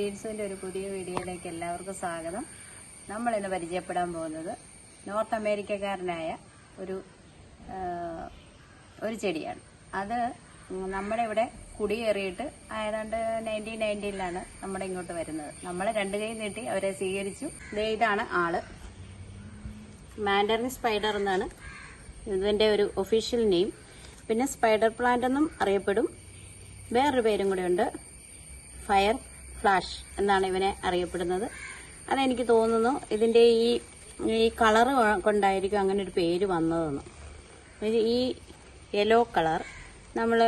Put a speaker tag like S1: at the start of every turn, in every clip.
S1: ഗ്രീൻസിന്റെ ഒരു പുതിയ വീഡിയോയിലേക്ക് എല്ലാവർക്കും സ്വാഗതം. നമ്മളിന്ന് പരിചയപ്പെടാൻ പോകുന്നത് നോർത്ത് അമേരിക്കക്കാരനായ ഒരു ഒരു ചെടിയാണ്. അത് നമ്മുടെ ഇവിടെ കുടിയേറിയിട്ട് ഏതാണ്ട് നയന്റീൻ നയന്റീനിലാണ് നമ്മുടെ ഇങ്ങോട്ട് വരുന്നത്. നമ്മൾ രണ്ട് കൈ നീട്ടി അവരെ സ്വീകരിച്ചു. ഇതാണ് ആൾ. മാൻഡറിൻ സ്പൈഡർ എന്നാണ് ഇതിന്റെ ഒരു ഒഫീഷ്യൽ നെയിം പിന്നെ സ്പൈഡർ പ്ലാന്റ് എന്നും അറിയപ്പെടും. വേറൊരു പേരും കൂടെ ഉണ്ട്. ഫയർ ഫ്ലാഷ് എന്നാണ് ഇവനെ അറിയപ്പെടുന്നത്. അതെനിക്ക് തോന്നുന്നു ഇതിന്റെ ഈ ഈ കളറ് കൊണ്ടായിരിക്കും അങ്ങനെ ഒരു പേര് വന്നതെന്ന്. ഈ യെല്ലോ കളർ നമ്മൾ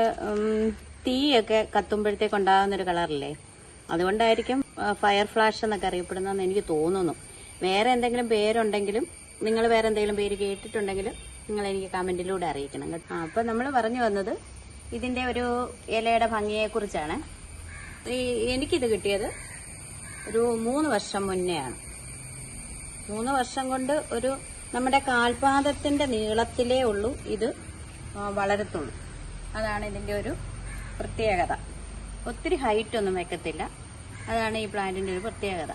S1: തീയൊക്കെ കത്തുമ്പോഴത്തേക്ക് ഉണ്ടാകുന്നൊരു കളറില്ലേ? അതുകൊണ്ടായിരിക്കും ഫയർ ഫ്ലാഷ് എന്നൊക്കെ അറിയപ്പെടുന്നതെന്ന് എനിക്ക് തോന്നുന്നു. വേറെ എന്തെങ്കിലും പേരുണ്ടെങ്കിലും നിങ്ങൾ വേറെ എന്തെങ്കിലും പേര് കേട്ടിട്ടുണ്ടെങ്കിലും നിങ്ങൾ എനിക്ക് കമന്റിലൂടെ അറിയിക്കണം കേട്ടോ. അപ്പം നമ്മൾ പറഞ്ഞു വന്നത് ഇതിന്റെ ഒരു ഇലയുടെ ഭംഗിയെക്കുറിച്ചാണ്. എനിക്കിത് കിട്ടിയത് ഒരു മൂന്ന് വർഷം മുന്നെയാണ്. മൂന്ന് വർഷം കൊണ്ട് ഒരു നമ്മുടെ കാൽപാദത്തിന്റെ നീളത്തിലേ ഉള്ളൂ ഇത് വളരത്തുള്ളൂ. അതാണ് ഇതിന്റെ ഒരു പ്രത്യേകത. ഒത്തിരി ഹൈറ്റ് ഒന്നും വെക്കത്തില്ല. അതാണ് ഈ പ്ലാന്റിന്റെ ഒരു പ്രത്യേകത.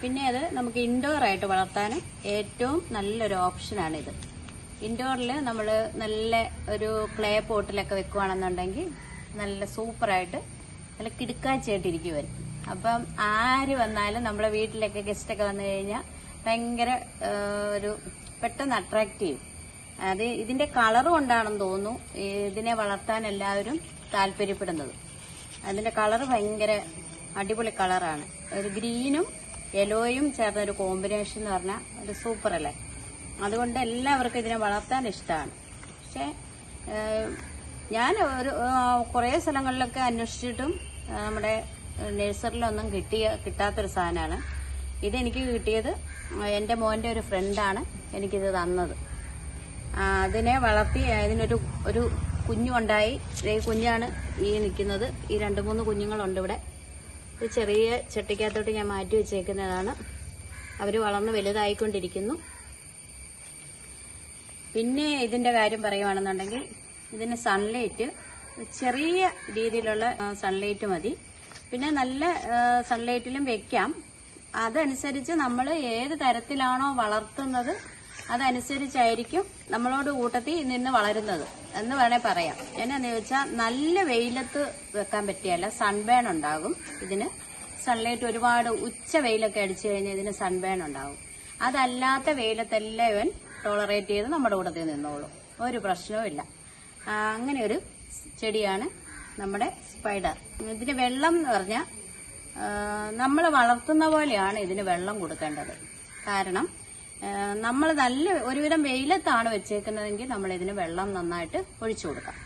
S1: പിന്നെ അത് നമുക്ക് ഇൻഡോർ ആയിട്ട് വളർത്താനും ഏറ്റവും നല്ലൊരു ഓപ്ഷനാണ് ഇത് ഇൻഡോറിൽ നമ്മൾ നല്ല ഒരു ക്ലേ പോട്ടിലൊക്കെ വെക്കുവാണെന്നുണ്ടെങ്കിൽ നല്ല സൂപ്പറായിട്ട് നല്ല കിടുക്കാച്ചായിട്ടിരിക്കും വരും അപ്പം ആര് വന്നാലും നമ്മുടെ വീട്ടിലൊക്കെ ഗസ്റ്റൊക്കെ വന്നു കഴിഞ്ഞാൽ ഭയങ്കര ഒരു പെട്ടെന്ന് അട്രാക്ട് ചെയ്യും. അത് ഇതിന്റെ കളർ കൊണ്ടാണെന്ന് തോന്നുന്നു ഇതിനെ വളർത്താൻ എല്ലാവരും താല്പര്യപ്പെടുന്നത്. അതിന്റെ കളർ ഭയങ്കര അടിപൊളി കളറാണ് ഒരു ഗ്രീനും യെലോയും ചേർന്ന ഒരു കോമ്പിനേഷൻ എന്ന് പറഞ്ഞാൽ ഒരു സൂപ്പർ അല്ലേ? അതുകൊണ്ട് എല്ലാവർക്കും ഇതിനെ വളർത്താൻ ഇഷ്ടമാണ് പക്ഷേ ഞാൻ ഒരു കുറേ സ്ഥലങ്ങളിലൊക്കെ അന്വേഷിച്ചിട്ടും നമ്മുടെ നഴ്സറിലൊന്നും കിട്ടിയ കിട്ടാത്തൊരു സാധനമാണ്. ഇതെനിക്ക് കിട്ടിയത് എന്റെ മോന്റെ ഒരു ഫ്രണ്ടാണ് എനിക്കിത് തന്നത്. അതിനെ വളർത്തി അതിനൊരു ഒരു കുഞ്ഞുണ്ടായി. ഈ കുഞ്ഞാണ് ഈ നിൽക്കുന്നത്. ഈ രണ്ട് മൂന്ന് കുഞ്ഞുങ്ങളുണ്ട് ഇവിടെ. ഇത് ചെറിയ ചട്ടിക്കകത്തോട്ട് ഞാൻ മാറ്റി വെച്ചേക്കുന്നതാണ്. അവർ വളർന്ന് വലുതായിക്കൊണ്ടിരിക്കുന്നു. പിന്നെ ഇതിന്റെ കാര്യം പറയുവാണെന്നുണ്ടെങ്കിൽ ഇതിന് സൺലൈറ്റ് ചെറിയ രീതിയിലുള്ള സൺലൈറ്റ് മതി. പിന്നെ നല്ല സൺലൈറ്റിലും വെക്കാം. അതനുസരിച്ച് നമ്മൾ ഏത് തരത്തിലാണോ വളർത്തുന്നത് അതനുസരിച്ചായിരിക്കും നമ്മളോട് കൂട്ടത്തിൽ നിന്ന് വളരുന്നത് എന്ന് വേണേൽ പറയാം. എന്നാന്ന് ചോദിച്ചാൽ നല്ല വെയിലത്ത് വെക്കാൻ പറ്റിയല്ല സൺബേൺ ഉണ്ടാകും. ഇതിന് സൺലൈറ്റ് ഒരുപാട് ഉച്ച വെയിലൊക്കെ അടിച്ചു കഴിഞ്ഞാൽ ഇതിന് സൺബേൺ ഉണ്ടാകും. അതല്ലാത്ത വെയിലത്തെല്ലാം ഇവൻ ടോളറേറ്റ് ചെയ്ത് നമ്മുടെ കൂട്ടത്തിൽ നിന്നോളും. ഒരു പ്രശ്നവും അങ്ങനെ ഒരു ചെടിയാണ് നമ്മുടെ സ്പൈഡർ ഇതിന് വെള്ളം എന്ന് പറഞ്ഞാൽ നമ്മൾ വളർത്തുന്ന പോലെയാണ് ഇതിന് വെള്ളം കൊടുക്കേണ്ടത്. കാരണം നമ്മൾ നല്ല ഒരുവിധം വെയിലത്താണ് വെച്ചേക്കുന്നതെങ്കിൽ നമ്മൾ ഇതിന് വെള്ളം നന്നായിട്ട് ഒഴിച്ചു കൊടുക്കാം.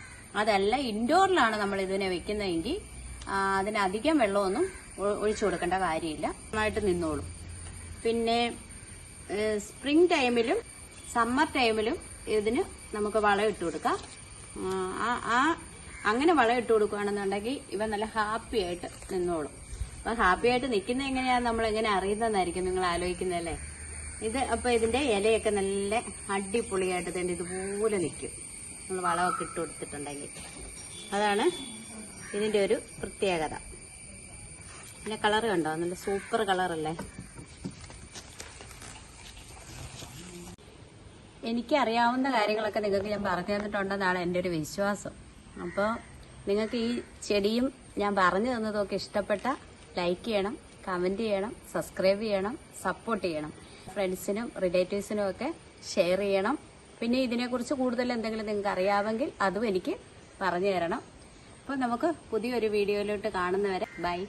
S1: അതല്ല ഇൻഡോറിലാണ് നമ്മൾ ഇതിനെ വെക്കുന്നതെങ്കിൽ അതിനധികം വെള്ളമൊന്നും ഒഴിച്ചു കൊടുക്കേണ്ട കാര്യമില്ല. നന്നായിട്ട് നിന്നോളും. പിന്നെ സ്പ്രിംഗ് ടൈമിലും സമ്മർ ടൈമിലും ഇതിന് നമുക്ക് വളം ഇട്ട് കൊടുക്കാം. ആ ആ അങ്ങനെ വളം ഇട്ട് കൊടുക്കുകയാണെന്നുണ്ടെങ്കിൽ ഇവ നല്ല ഹാപ്പി ആയിട്ട് നിന്നോളും. അപ്പൊ ഹാപ്പി ആയിട്ട് നിൽക്കുന്നത് എങ്ങനെയാണ് നമ്മൾ എങ്ങനെ അറിയുന്നതെന്നായിരിക്കും നിങ്ങൾ ആലോചിക്കുന്നതല്ലേ? ഇത് അപ്പൊ ഇതിന്റെ ഇലയൊക്കെ നല്ല അടിപൊളിയായിട്ട് തന്നെ ഇതുപോലെ നിൽക്കും. നമ്മൾ വളമൊക്കെ ഇട്ട് കൊടുത്തിട്ടുണ്ടെങ്കിൽ. അതാണ് ഇതിന്റെ ഒരു പ്രത്യേകത. പിന്നെ കളർ കണ്ടോ? നല്ല സൂപ്പർ കളറല്ലേ? എനിക്ക് അറിയാവുന്ന കാര്യങ്ങളൊക്കെ നിങ്ങൾക്ക് ഞാൻ പറഞ്ഞു തന്നിട്ടുണ്ടെന്നാണ് എന്റെ ഒരു വിശ്വാസം. അപ്പോൾ നിങ്ങൾക്ക് ഈ ചെടിയും ഞാൻ പറഞ്ഞു തന്നതൊക്കെ ഇഷ്ടപ്പെട്ട ലൈക്ക് ചെയ്യണം കമന്റ് ചെയ്യണം സബ്സ്ക്രൈബ് ചെയ്യണം സപ്പോർട്ട് ചെയ്യണം. ഫ്രണ്ട്സിനും റിലേറ്റീവ്സിനും ഒക്കെ ഷെയർ ചെയ്യണം. പിന്നെ ഇതിനെക്കുറിച്ച് കൂടുതൽ എന്തെങ്കിലും നിങ്ങൾക്ക് അറിയാമെങ്കിൽ അതും എനിക്ക് പറഞ്ഞു തരണം. അപ്പോൾ നമുക്ക് പുതിയൊരു വീഡിയോയിലോട്ട് കാണുന്നവരെ ബൈ